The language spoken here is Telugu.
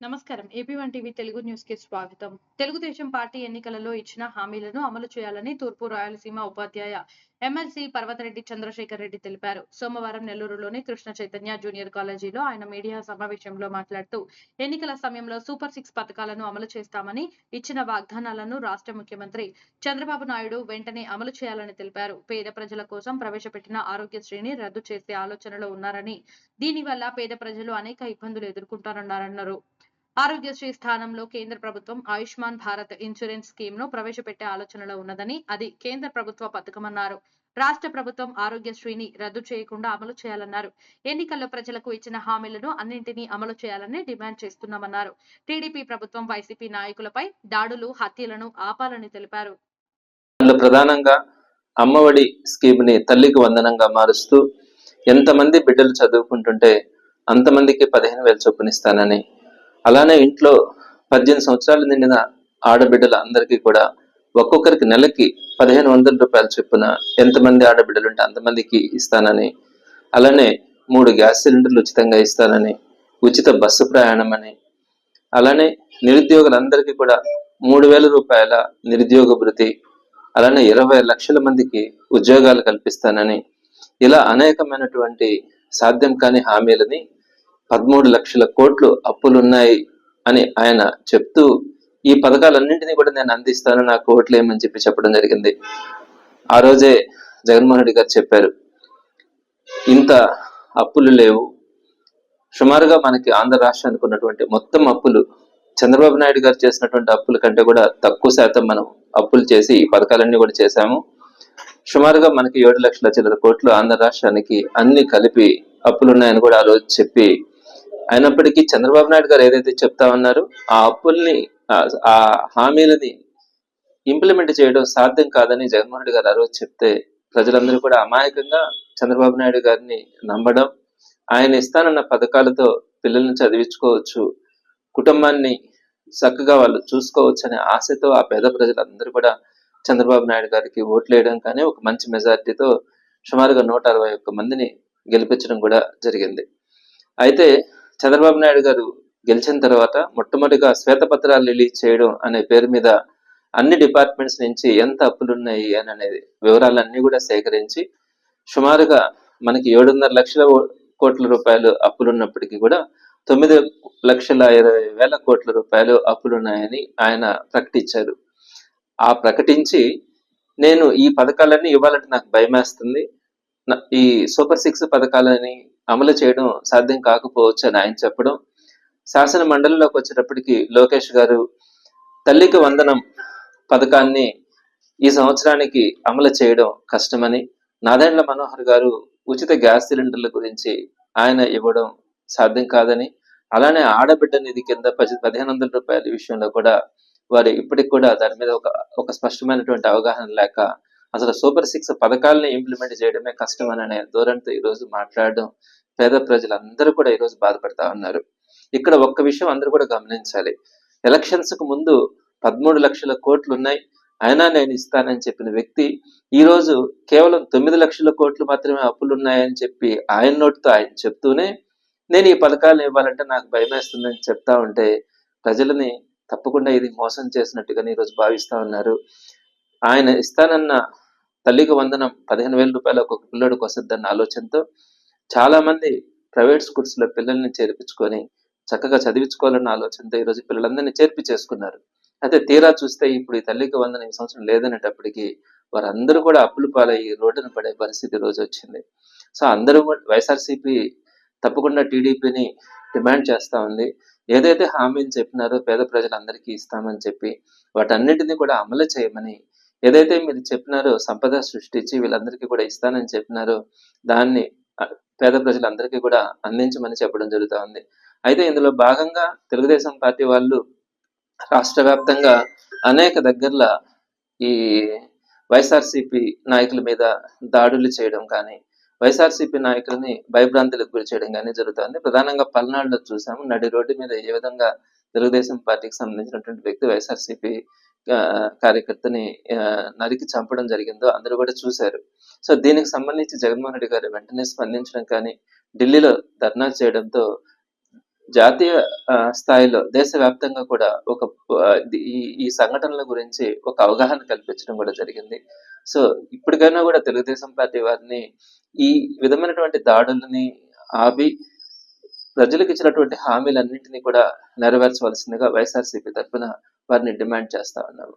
నమస్కారం. ఏపీ వన్ టీవీ తెలుగు న్యూస్కి స్వాగతం. తెలుగుదేశం పార్టీ ఎన్నికలలో ఇచ్చిన హామీలను అమలు చేయాలని తూర్పు రాయలసీమ ఉపాధ్యాయ ఎమ్మెల్సీ పర్వతరెడ్డి చంద్రశేఖర్ రెడ్డి తెలిపారు. సోమవారం నెల్లూరులోని కృష్ణ చైతన్య జూనియర్ కాలేజీలో ఆయన మీడియా సమావేశంలో మాట్లాడుతూ ఎన్నికల సమయంలో సూపర్ సిక్స్ పథకాలను అమలు చేస్తామని ఇచ్చిన వాగ్దానాలను రాష్ట్ర ముఖ్యమంత్రి చంద్రబాబు నాయుడు వెంటనే అమలు చేయాలని తెలిపారు. పేద ప్రజల కోసం ప్రవేశపెట్టిన ఆరోగ్యశ్రీని రద్దు చేసే ఆలోచనలో ఉన్నారని దీనివల్ల పేద ప్రజలు అనేక ఇబ్బందులు ఎదుర్కొంటారన్నారన్నారు. ఆరోగ్యశ్రీ స్థానంలో కేంద్ర ప్రభుత్వం ఆయుష్మాన్ భారత్ ఇన్సూరెన్స్ స్కీమ్ను ప్రవేశపెట్టే ఆలోచనలో ఉన్నదని అది కేంద్ర ప్రభుత్వ పథకమన్నారు. రాష్ట్ర ప్రభుత్వం ఆరోగ్యశ్రీని రద్దు చేయకుండా అమలు చేయాలన్నారు. ఎన్నికల్లో ప్రజలకు ఇచ్చిన హామీలను అన్నింటినీ అమలు చేయాలని డిమాండ్ చేస్తున్నామన్నారు. టీడీపీ ప్రభుత్వం వైసీపీ నాయకులపై దాడులు హత్యలను ఆపాలని తెలిపారు. ప్రధానంగా అమ్మఒడి స్కీమ్ని తల్లికి వందనంగా మారుస్తూ ఎంతమంది బిడ్డలు చదువుకుంటుంటే అంతమందికి పదిహేను వేలు చొప్పునిస్తానని అలానే ఇంట్లో పద్దెనిమిది సంవత్సరాలు నిండిన ఆడబిడ్డల అందరికీ కూడా ఒక్కొక్కరికి నెలకి పదిహేను వందల రూపాయల చొప్పున ఎంతమంది ఆడబిడ్డలు ఉంటే అంతమందికి ఇస్తానని అలానే మూడు గ్యాస్ సిలిండర్లు ఉచితంగా ఇస్తానని ఉచిత బస్సు ప్రయాణం అని అలానే నిరుద్యోగులందరికీ కూడా మూడు వేల రూపాయల నిరుద్యోగ భృతి అలానే ఇరవై లక్షల మందికి ఉద్యోగాలు కల్పిస్తానని ఇలా అనేకమైనటువంటి సాధ్యం కాని హామీలని పదమూడు లక్షల కోట్లు అప్పులున్నాయి అని ఆయన చెప్తూ ఈ పథకాలన్నింటినీ కూడా నేను అందిస్తాను నాకు కోట్లు ఏమని చెప్పి చెప్పడం జరిగింది. ఆ రోజే జగన్మోహన్ రెడ్డి గారు చెప్పారు ఇంత అప్పులు లేవు. సుమారుగా మనకి ఆంధ్ర రాష్ట్రానికి ఉన్నటువంటి మొత్తం అప్పులు చంద్రబాబు నాయుడు గారు చేసినటువంటి అప్పుల కంటే కూడా తక్కువ శాతం మనం అప్పులు చేసి ఈ పథకాలన్నీ కూడా చేశాము. సుమారుగా మనకి ఏడు లక్షల చిల్లర కోట్లు ఆంధ్ర రాష్ట్రానికి అన్ని కలిపి అప్పులు ఉన్నాయని కూడా ఆ రోజు చెప్పి అయినప్పటికీ చంద్రబాబు నాయుడు గారు ఏదైతే చెప్తా ఉన్నారో ఆ అప్పుల్ని ఆ- హామీలని ఇంప్లిమెంట్ చేయడం సాధ్యం కాదని జగన్మోహన్ రెడ్డి గారు ఆ రోజు చెప్తే ప్రజలందరూ కూడా అమాయకంగా చంద్రబాబు నాయుడు గారిని నమ్మడం ఆయన ఇస్తానన్న పథకాలతో పిల్లల్ని చదివించుకోవచ్చు కుటుంబాన్ని చక్కగా వాళ్ళు చూసుకోవచ్చు అనే ఆశతో ఆ పేద ప్రజలందరూ కూడా చంద్రబాబు నాయుడు గారికి ఓట్లు వేయడం కానీ ఒక మంచి మెజారిటీతో సుమారుగా నూట అరవై ఒక్క మందిని గెలిపించడం కూడా జరిగింది. అయితే చంద్రబాబు నాయుడు గారు గెలిచిన తర్వాత మొట్టమొదటిగా శ్వేతపత్రాలు రిలీజ్ చేయడం అనే పేరు మీద అన్ని డిపార్ట్మెంట్స్ నుంచి ఎంత అప్పులు ఉన్నాయి అని అనేది వివరాలన్నీ కూడా సేకరించి సుమారుగా మనకి ఏడున్నర లక్షల ఓ- కోట్ల రూపాయలు అప్పులు ఉన్నప్పటికీ కూడా తొమ్మిది లక్షల ఇరవై వేల కోట్ల రూపాయలు అప్పులున్నాయని ఆయన ప్రకటించారు. ఆ ప్రకటించి నేను ఈ పథకాలన్నీ ఇవ్వాలంటే నాకు భయమేస్తుంది. ఈ సూపర్ సిక్స్ పథకాలని అమలు చేయడం సాధ్యం కాకపోవచ్చు అని ఆయన చెప్పడం. శాసన మండలిలోకి వచ్చేటప్పటికి లోకేష్ గారు తల్లికి వందనం పథకాన్ని ఈ సంవత్సరానికి అమలు చేయడం కష్టమని నాదెండ్ల మనోహర్ గారు ఉచిత గ్యాస్ సిలిండర్ల గురించి ఆయన ఇవ్వడం సాధ్యం కాదని అలానే ఆడబిడ్డ నిధి కింద పది పదిహేను వందల రూపాయల విషయంలో కూడా వారు ఇప్పటికి కూడా దాని మీద ఒక ఒక స్పష్టమైనటువంటి అవగాహన లేక అసలు సూపర్ సిక్స్ పథకాలను ఇంప్లిమెంట్ చేయడమే కష్టం అనే ధోరణితో ఈ రోజు మాట్లాడడం పేద ప్రజలందరూ కూడా ఈ రోజు బాధపడతా ఉన్నారు. ఇక్కడ ఒక్క విషయం అందరూ కూడా గమనించాలి. ఎలక్షన్స్కు ముందు పదమూడు లక్షల కోట్లు ఉన్నాయి. అయినా నేను ఇస్తానని చెప్పిన వ్యక్తి ఈ రోజు కేవలం తొమ్మిది లక్షల కోట్లు మాత్రమే అప్పులు ఉన్నాయని చెప్పి ఆయన నోటితో ఆయన చెప్తూనే నేను ఈ పథకాలను ఇవ్వాలంటే నాకు భయం వేస్తుందని చెప్తా ఉంటే ప్రజలని తప్పకుండా ఇది మోసం చేసినట్టుగా ఈరోజు భావిస్తా ఉన్నారు. ఆయన ఇస్తానన్న తల్లికి వందనం పదిహేను వేల రూపాయలు ఒక్కొక్క పిల్లడికి వస్తుందన్న ఆలోచనతో చాలా మంది ప్రైవేట్ స్కూల్స్లో పిల్లల్ని చేర్పించుకొని చక్కగా చదివించుకోవాలన్న ఆలోచనతో ఈ రోజు పిల్లలందరినీ చేర్పి చేసుకున్నారు అయితే తీరా చూస్తే ఇప్పుడు ఈ తల్లికి వందనం ఈ సంవత్సరం లేదనేటప్పటికీ వారందరూ కూడా అప్పులు పాలయ్యి రోడ్డున పడే పరిస్థితి రోజు వచ్చింది. సో అందరూ కూడా వైఎస్ఆర్సీపీ తప్పకుండా టీడీపీని డిమాండ్ చేస్తా ఉంది. ఏదైతే హామీని చెప్పినారో పేద ప్రజలందరికీ ఇస్తామని చెప్పి వాటన్నిటిని కూడా అమలు చేయమని ఏదైతే మీరు చెప్పినారో సంపద సృష్టించి వీళ్ళందరికీ కూడా ఇస్తానని చెప్పినారో దాన్ని పేద ప్రజలందరికీ కూడా అందించమని చెప్పడం జరుగుతూ ఉంది అయితే ఇందులో భాగంగా తెలుగుదేశం పార్టీ వాళ్ళు రాష్ట్ర వ్యాప్తంగా అనేక దగ్గరల ఈ వైఎస్ఆర్సిపి నాయకుల మీద దాడులు చేయడం కానీ వైఎస్ఆర్సీపీ నాయకులని భయభ్రాంతులకు గురి చేయడం కానీ జరుగుతుంది. ప్రధానంగా పల్నాడులో చూసాము. నడి రోడ్డు మీద ఏ విధంగా తెలుగుదేశం పార్టీకి సంబంధించినటువంటి వ్యక్తి వైఎస్ఆర్సీపీ కార్యకర్తని నరికి చంపడం జరిగిందో అందరూ కూడా చూశారు. సో దీనికి సంబంధించి జగన్మోహన్ రెడ్డి గారు వెంటనే స్పందించడం కానీ ఢిల్లీలో ధర్నా చేయడంతో జాతీయ స్థాయిలో దేశవ్యాప్తంగా కూడా ఒక ఈ ఈ సంఘటనల గురించి ఒక అవగాహన కల్పించడం కూడా జరిగింది. సో ఇప్పటికైనా కూడా తెలుగుదేశం పార్టీ వారిని ఈ విధమైనటువంటి దాడులని ఆపి ప్రజలకు ఇచ్చినటువంటి హామీలన్నింటినీ కూడా నెరవేర్చవలసిందిగా వైఎస్ఆర్సీపీ తరఫున వారిని డిమాండ్ చేస్తా ఉన్నాము.